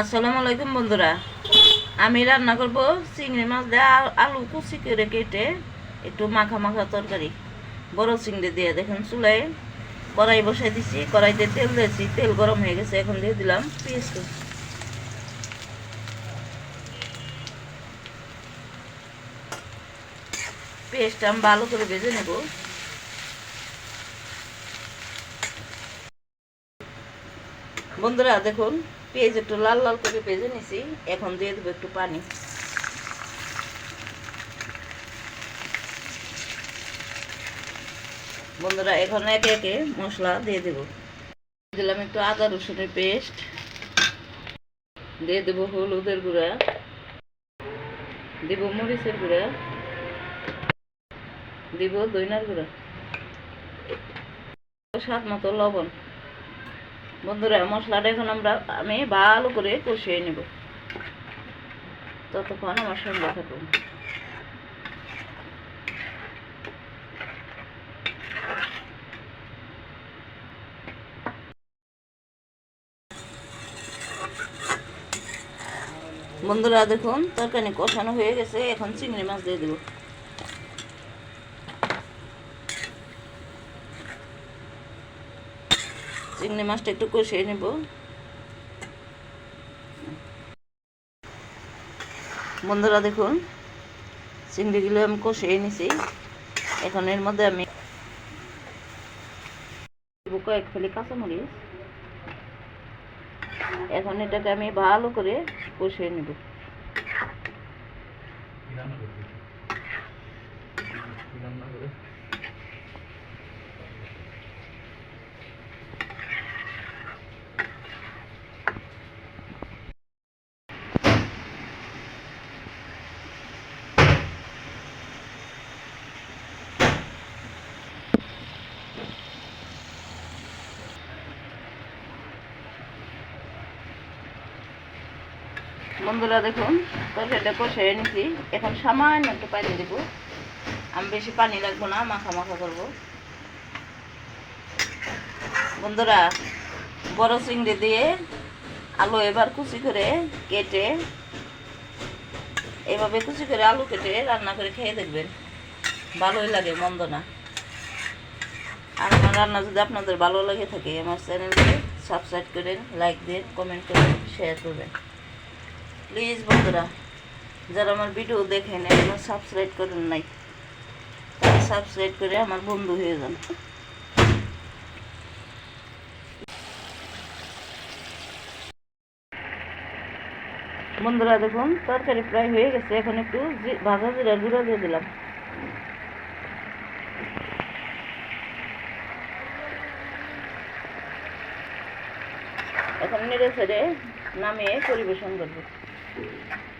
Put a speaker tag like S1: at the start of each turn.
S1: আসসালামু আলাইকুম, বন্ধুরা। আমি রান্না করব চিংড়ি মাছ দিয়ে আলু কুচি করে কেটে একটু মাখা মাখা তরকারি। বড় চিংড়ি দিয়ে দেখুন চুলায় কড়াই বসাই দিছি। কড়াইতে তেল দিয়েছি। তেল গরম হয়ে গেছে, এখন দিয়ে দিলাম পেঁয়াজ। পেঁয়াজটা আমি ভালো করে ভেজে নেব। বন্ধুরা, দেখুন পেঁয়াজ একটু লাল লাল করে ভেজে নিছি। এখন দিয়ে দেবো একটু পানি। বন্ধুরা, এখন একে একে মশলা দিয়ে দেব। দিলাম একটু আদা রসুনের পেস্ট। দিয়ে দেব হলুদের গুঁড়া। দিব মরিচের গুঁড়া। দিব দইনার গুঁড়া। স্বাদ মতো লবণ। বন্ধুরা, মশলাটা এখন আমরা, আমি ভালো করে কষিয়ে নেব। ততক্ষণ আমার সঙ্গে থাকুন। বন্ধুরা, দেখুন, তরকারি কষানো হয়ে গেছে। এখন চিংড়ি মাছ দিয়ে দেবো। চিংড়ি মাছটা একটু কষিয়ে নেব। বন্ধুরা দেখুন, চিংড়িগুলো আমি কষিয়ে নিছি। এখন এর মধ্যে আমি কয়েক ফেলি কাঁচামরিচ। এখন এটাকে আমি ভালো করে কষিয়ে নেব। বন্ধুরা দেখুন, তরকারিটা কষিয়ে নিছি। এখন সামান্য একটু পানি দেবো। আমি বেশি পানি রাখব না, মাখা মাখা করব। বন্ধুরা, বড় চিংড়ি দিয়ে আলু এবার কুচি করে কেটে, এভাবে কুচি করে আলু কেটে রান্না করে খেয়ে দেখবেন। ভালোই লাগে, মন্দ না। আর আমার রান্না যদি আপনাদের ভালো লাগে থাকে, আমার চ্যানেলকে সাবস্ক্রাইব করেন লাইক দিন কমেন্ট করেন শেয়ার করবেন। প্লিজ বন্ধুরা, যারা আমার ভিডিও দেখেন, এখনও সাবস্ক্রাইব করেন নাই, তারা সাবস্ক্রাইব করে আমার বন্ধু হয়ে যান। বন্ধুরা দেখুন, তরকারি প্রায় হয়ে গেছে, এখন একটু ভাজা জিরা গুঁড়ো দিয়ে দিলাম। এখন নেড়ে ছেড়ে নামিয়ে পরিবেশন করব। Thank you.